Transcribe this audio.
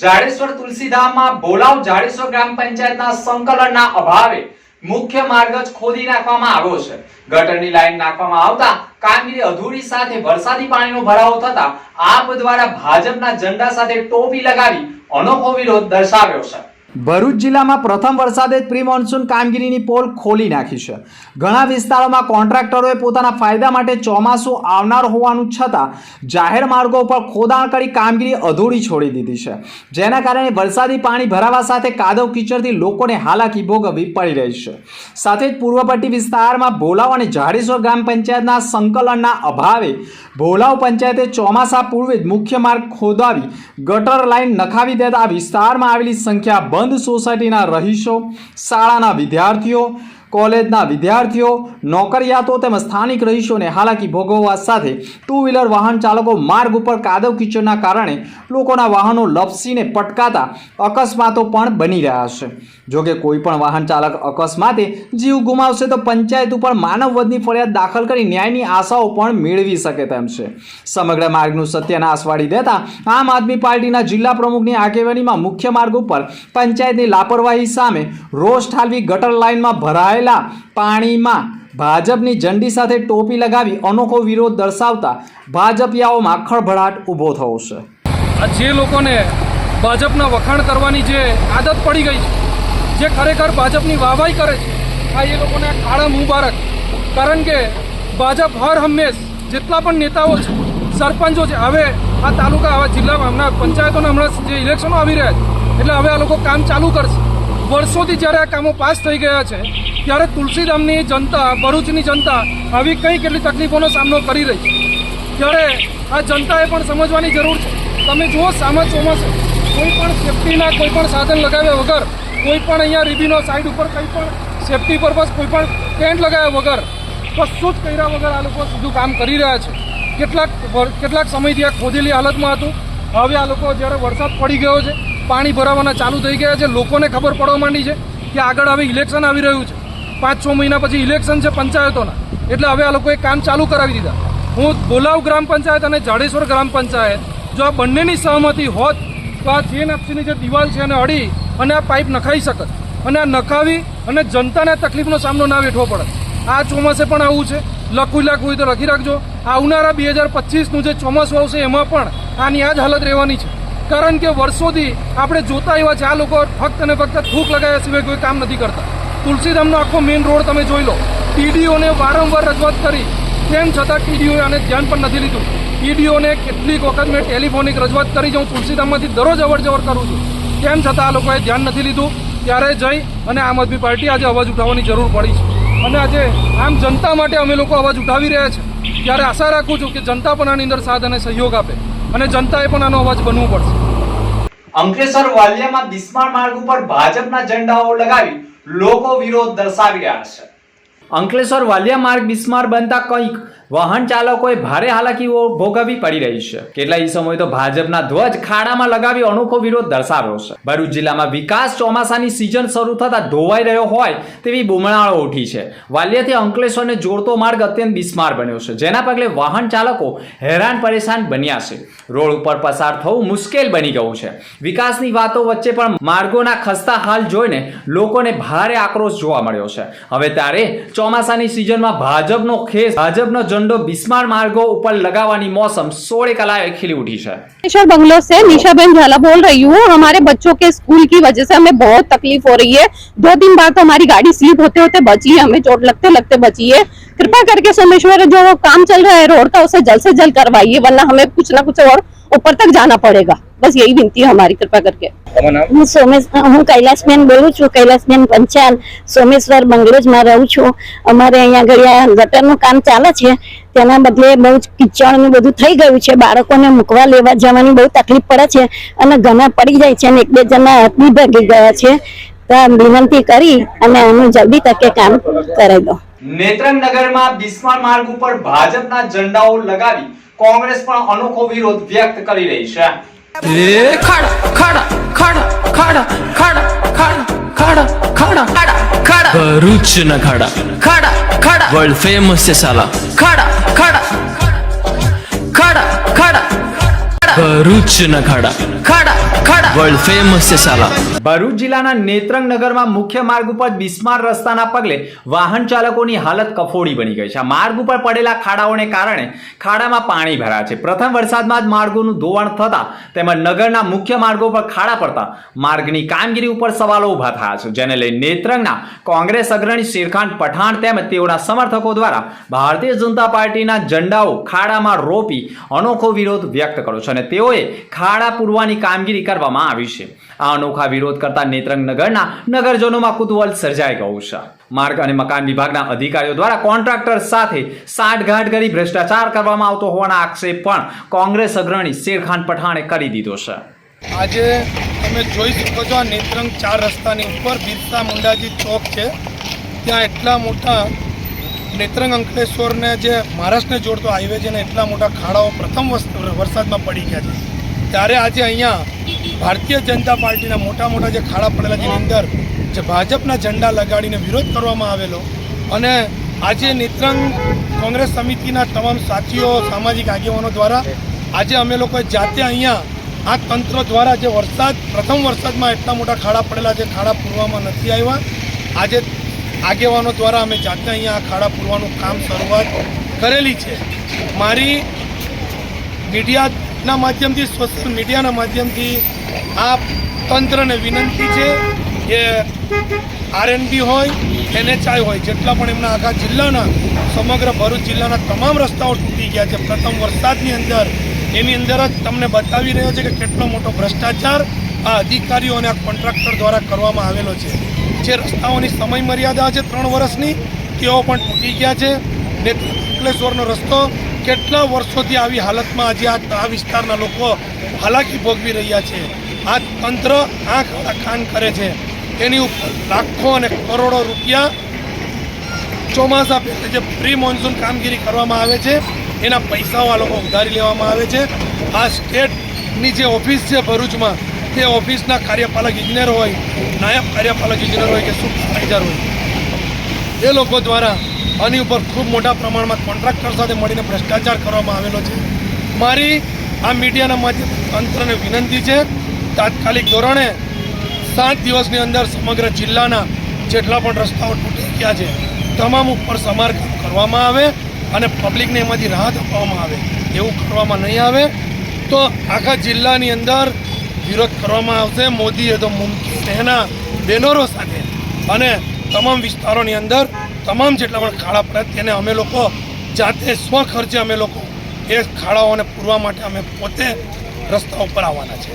જાડેશ્વર તુલસીધામમાં ભોલાવ જાડેશ્વર ગ્રામ પંચાયતના સંકલનના અભાવે મુખ્ય માર્ગ જ ખોદી નાખવામાં આવ્યો છે. ગટરની લાઈન નાખવામાં આવતા કામગીરી અધૂરી સાથે વરસાદી પાણીનો ભરાવો થતા આપ દ્વારા ભાજપના ઝંડા સાથે ટોપી લગાવી અનોખો વિરોધ દર્શાવ્યો છે. ભરૂચ જિલ્લામાં પ્રથમ વરસાદે જ પ્રી મોન્સૂન કામગીરીની પોલ ખોલી નાખી છે. ઘણા વિસ્તારોમાં કોન્ટ્રાક્ટરોએ પોતાના ફાયદા માટે ચોમાસું આવનાર હોવાનું છતાં જાહેર માર્ગો પર ખોદાણ કરી કામગીરી અધૂરી છોડી દીધી છે. જેના કારણે વરસાદી પાણી ભરાવા સાથે કાદવ કીચડથી લોકોને હાલાકી ભોગવવી પડી રહી છે. સાથે જ પૂર્વપટ્ટી વિસ્તારમાં ભોલાવ અને જાડેશ્વર ગ્રામ પંચાયતના સંકલનના અભાવે ભોલાવ પંચાયતે ચોમાસા પૂર્વે જ મુખ્ય માર્ગ ખોદાવી ગટર લાઈન નખાવી દેતા વિસ્તારમાં આવેલી સંખ્યા બંધ સોસાયટીના રહીશો શાળાના વિદ્યાર્થીઓ કોલેજના વિદ્યાર્થીઓ, નોકરિયાતો તેમજ સ્થાનિક રહીશોને હાલાકી ભોગવવા સાથે ટુ વ્હીલર વાહન ચાલકો માર્ગ ઉપર કાદવ કીચડના કારણે લોકોના વાહનો લપસીને પટકાતા અકસ્માતો પણ બની રહ્યા છે. જોકે કોઈ પણ વાહન ચાલક અકસ્માતે જીવ ગુમાવશે તો પંચાયત ઉપર માનવ વધની ફરિયાદ દાખલ કરી ન્યાયની આશાઓ પણ મેળવી શકે તેમ છે. સમગ્ર માર્ગનું સત્યનાશ વાળી દેતા આમ આદમી પાર્ટીના જિલ્લા પ્રમુખની આગેવાનીમાં મુખ્ય માર્ગ ઉપર પંચાયતની લાપરવાહી સામે રોષ ઠાલવી ગટર લાઇનમાં ભરાયેલા પાણીમાં ભાજપની ઝંડી સાથે ટોપી લગાવી અનોખો વિરોધ દર્શાવતા ભાજપિયાઓમાં ખળભળાટ ઊભો થયો છે. જે લોકોને ભાજપના વખાણ કરવાની જે આદત પડી ગઈ છે, જે ખરેખર ભાજપની વાહવાઈ કરે છે, આ એ લોકોને કાળા મુબારક. કારણ કે ભાજપ હર હંમેશ જેટલા પણ નેતાઓ છે, સરપંચો છે હવે આ તાલુકા હવે જિલ્લામાં હમણાં પંચાયતોના હમણાં જે ઇલેક્શનો આવી રહ્યા છે, એટલે હવે આ લોકો કામ ચાલુ કરશે. વર્ષોથી જ્યારે આ કામો પાસ થઈ ગયા છે ત્યારે તુલસીધામની જનતા, ભરૂચની જનતા આવી કઈ કેટલી તકલીફોનો સામનો કરી રહી છે? ત્યારે આ જનતાએ પણ સમજવાની જરૂર છે. તમે જુઓ, સામા ચોમાસે, કોઈ પણ સેફટીના કોઈ પણ સાધન લગાવ્યા વગર, કોઈ પણ અહીંયા રીબીનો સાઈડ ઉપર કંઈ પણ સેફટી પર્પઝ, કોઈ પણ ટેન્ટ લગાવ્યા વગર, કશું જ કર્યા વગર આ લોકો સીધું કામ કરી રહ્યા છે. કેટલાક કેટલાક સમયથી આ ખોદેલી હાલતમાં હતું. હવે આ લોકો જ્યારે વરસાદ પડી ગયો છે, પાણી ભરાવાના ચાલુ થઈ ગયા છે, લોકોને ખબર પડવા માંડી છે કે આગળ હવે ઇલેક્શન આવી રહ્યું છે. પાંચ છ મહિના પછી ઇલેક્શન છે પંચાયતોના. એટલે હવે આ લોકોએ કામ ચાલુ કરાવી દીધા. હું બોલાવ ગ્રામ પંચાયત અને જાડેશ્વર ગ્રામ પંચાયત, જો આ બંનેની સહમતિ હોત, તો આ જીએનએફસીની જે દિવાલ છે એને અડી અને આ પાઇપ નખાઈ શકત. અને આ નખાવી અને જનતાને તકલીફનો સામનો ના વેઠવો પડે. આ ચોમાસે પણ આવું છે. લખવું લખવું હોય તો લખી રાખજો. આવનારા બે હજાર પચીસનું જે ચોમાસું આવશે એમાં પણ આની આ જ હાલત રહેવાની છે. કારણ કે વર્ષોથી આપણે જોતા એવા છે, આ લોકો ફક્ત અને ફક્ત થૂક લગાવ્યા સિવાય કોઈ કામ નથી કરતા. તુલસીધામનો આખો મેઇન રોડ તમે જોઈ લો. ટીડીઓને વારંવાર રજૂઆત કરી. તેમ છતાં ટીડીઓએ આને ધ્યાન પણ નથી લીધું. ટીડીઓને કેટલીક વખત મેં ટેલિફોનિક રજૂઆત કરી જાઉં તુલસીધામમાંથી દરરોજ અવર જવર કરું છું. તેમ છતાં આ લોકોએ ધ્યાન નથી લીધું. ત્યારે જઈ અને આમ આદમી પાર્ટી આજે અવાજ ઉઠાવવાની જરૂર પડી છે. અને આજે આમ જનતા માટે અમે લોકો અવાજ ઉઠાવી રહ્યા છે. ત્યારે આશા રાખું છું કે જનતા પણ આની અંદર સાથ અને સહયોગ આપે. અને જનતાએ પણ આનો અવાજ બનવું પડશે. અંકલેશ્વર વાલિયામાં બિસ્માર માર્ગ ઉપર ભાજપના ઝંડાઓ લગાવી લોકો વિરોધ દર્શાવી રહ્યા છે. અંકલેશ્વર વાલિયા માર્ગ બિસ્માર બનતા કંઈક વાહન ચાલકોએ ભારે હાલાકીઓ ભોગવવી પડી રહી છે. કેટલાય સમય તો ભાજપના ધ્વજ ખાડામાં લગાવી અનોખો વિરોધ દર્શાવ્યો છે. ભરૂચ જિલ્લામાં વિકાસ ચોમાસાની સિઝન શરૂ થતા ધોવાઈ રહ્યો હોય તેવી બુમણાળો ઉઠી છે. વાલિયાથી અંકલેશ્વરને જોડતો માર્ગ અત્યંત બિસ્માર બન્યો છે. જેના પગલે વાહન ચાલકો હેરાન પરેશાન બન્યા છે. રોડ ઉપર પસાર થવું મુશ્કેલ બની ગયું છે. વિકાસની વાતો વચ્ચે પણ માર્ગોના ખસ્તા હાલ જોઈને લોકોને ભારે આક્રોશ જોવા મળ્યો છે. હવે ત્યારે ચોમાસાની સિઝનમાં ભાજપનો ખેસ ભાજપનો ઝંડો બિસ્માર માર્ગો ઉપર લગાવવાની મોસમ સોળે કલાએ ખીલી ઉઠી છે ईश्वर बंगलो से निशा बहन झाला बोल रही हूँ हमारे बच्चों के स्कूल की वजह से हमें बहुत तकलीफ हो रही है दो दिन बाद तो हमारी गाड़ी स्लिप होते होते बची है हमें चोट लगते लगते बची है कृपा करके सोमेश्वर जो काम चल रहा है रोड का उसे जल्द से जल्द करवाइए वरना हमें कुछ ना कुछ और ऊपर तक जाना पड़ेगा बस यही विनती है हमारी कृपा करके હું સોમેશ હું કૈલાસબેન બોલું છું કૈલાસબેન પંચાલ સોમેશ્વર બંગલોજમાં રહું છું અમારે અહીંયા આગળ આ ગટરનું કામ ચાલે છે તેના બદલે બહુ જ કિચડનું બધું થઈ ગયું છે બાળકોને મૂકવા લેવા જવાની બહુ તકલીફ પડે છે અને ઘણા પડી જાય છે અને એક બે જણા હાથ બી ભાગી ગયા છે તો આ વિનંતી કરી અને આનું જલ્દી તકે કામ કરાવી દો નેત્રંગ નગરમાં બિસ્માર માર્ગ ઉપર ભાજપના ઝંડાઓ લગાવી કોંગ્રેસ પણ અનોખો વિરોધ વ્યક્ત કરી રહી છે. એ ખાડા ખાડા ખાડા ખાડા ખાડા ખાડા ખાડા ખાડા ખાડા. ભરૂચ ના ખાડા ખાડા. ખાડા વર્લ્ડ ફેમસ છે સાલા. ખાડા ખાડા. ખાડા ખાડા. ભરૂચ ના ખાડા ખાડા ખાડા વર્લ્ડ ફેમસ છે સાલા ભરૂચ જિલ્લાના નેત્રંગ નગરમાં મુખ્ય માર્ગ ઉપર બિસ્માર રસ્તાના પગલે વાહન ચાલકોની હાલત કફોડી બની ગઈ છે. માર્ગ ઉપર પડેલા ખાડાઓને કારણે ખાડામાં પાણી ભરાયા છે. પ્રથમ વરસાદમાં જ માર્ગોનું ધોવાણ થતા તેમજ નગરના મુખ્ય માર્ગો પર ખાડા પડતા માર્ગની કામગીરી ઉપર સવાલો ઊભા થયા છે. જેને લઈ નેત્રંગના કોંગ્રેસ અગ્રણી શેરખાન પઠાણ તેમજ તેઓના સમર્થકો દ્વારા ભારતીય જનતા પાર્ટીના ઝંડાઓ ખાડામાં રોપી અનોખો વિરોધ વ્યક્ત કર્યો છે અને તેઓએ ખાડા પૂરવાની કામગીરી કરવામાં આવી છે. આ અનોખા વિરોધ કરતા નેત્રંગ નગરના નગરજનોમાં કુતૂહલ સર્જાઈ ગયું છે. માર્ગ અને મકાન વિભાગના અધિકારીઓ દ્વારા કોન્ટ્રાક્ટર સાથે સાઠગાંઠ કરી ભ્રષ્ટાચાર કરવામાં આવતો હોવાના આક્ષેપ પણ કોંગ્રેસ અગ્રણી શેરખાન પઠાણે કરી દીધો છે. આજે તમે જોઈ શકો છો આ નેત્રંગ ચાર રસ્તાની ઉપર બિરસા મુંડાજી ચોક છે. ત્યાં એટલા મોટા નેત્રંગ અંકલેશ્વરને જે મહારાષ્ટ્રને જોડતો હાઈવે છે એટલા મોટા ખાડાઓ પ્રથમ વરસાદમાં પડી ગયા છે. ત્યારે આજે અહીંયા ભારતીય જનતા પાર્ટીના મોટા મોટા જે ખાડા પડેલા જેની અંદર જે ભાજપના ઝંડા લગાડીને વિરોધ કરવામાં આવેલો અને આજે નેત્રંગ કોંગ્રેસ સમિતિના તમામ સાથીઓ, સામાજિક આગેવાનો દ્વારા આજે અમે લોકોએ જાતે અહીંયા આ તંત્ર દ્વારા જે વરસાદ, પ્રથમ વરસાદમાં એટલા મોટા ખાડા પડેલા જે ખાડા પૂરવામાં નથી આવ્યા, આજે આગેવાનો દ્વારા અમે જાતે અહીંયા આ ખાડા પૂરવાનું કામ શરૂઆત કરેલી છે. મારી મીડિયાના માધ્યમથી, સોશિયલ મીડિયાના માધ્યમથી આ તંત્રને વિનંતી છે કે આરએનબી હોય એનએચઆઈ હોય, જેટલા પણ એમના આખા જિલ્લાના, સમગ્ર ભરૂચ જિલ્લાના તમામ રસ્તાઓ તૂટી ગયા છે. પ્રથમ વરસાદની અંદર, એની અંદર જ તમને બતાવી રહ્યો છે કે કેટલો મોટો ભ્રષ્ટાચાર આ અધિકારીઓ અને આ કોન્ટ્રાક્ટર દ્વારા કરવામાં આવેલો છે. જે રસ્તાઓની સમય મર્યાદા છે ત્રણ વર્ષની, તેઓ પણ તૂટી ગયા છે. ને અંકલેશ્વરનો રસ્તો કેટલા વર્ષોથી આવી હાલતમાં આજે આ વિસ્તારના લોકો હાલાકી ભોગવી રહ્યા છે? આ તંત્ર આંખ ખાન કરે છે. એની ઉપર લાખો અને કરોડો રૂપિયા ચોમાસા જે પ્રી મોન્સૂન કામગીરી કરવામાં આવે છે, એના પૈસાઓ આ લોકો ઉધારી લેવામાં આવે છે. આ સ્ટેટની જે ઓફિસ છે ભરૂચમાં, તે ઓફિસના કાર્યપાલક ઇજનેર હોય, નાયબ કાર્યપાલક ઇજનેર હોય કે સુપરવાઇઝર હોય. એ લોકો દ્વારા આની ઉપર ખૂબ મોટા પ્રમાણમાં કોન્ટ્રાક્ટર સાથે મળીને ભ્રષ્ટાચાર કરવામાં આવેલો છે. મારી આ મીડિયાના માધ્યમ તંત્રને વિનંતી છે, તાત્કાલિક ધોરણે સાત દિવસની અંદર સમગ્ર જિલ્લાના જેટલા પણ રસ્તાઓ તૂટી ગયા છે, તમામ ઉપર સમારકામ કરવામાં આવે અને પબ્લિકને એમાંથી રાહત આપવામાં આવે, એવું કરવામાં નહીં આવે. તો આખા જિલ્લાની અંદર વિરોધ કરવામાં આવશે. મોદીએ તો મુમકિન એના બેનરો સાથે અને તમામ વિસ્તારોની અંદર તમામ જેટલા પણ ખાડા પડ્યા તેને અમે લોકો જાતે સ્વ ખર્ચે અમે લોકો એ ખાડાઓને પૂરવા માટે અમે પોતે રસ્તા ઉપર આવવાના છે.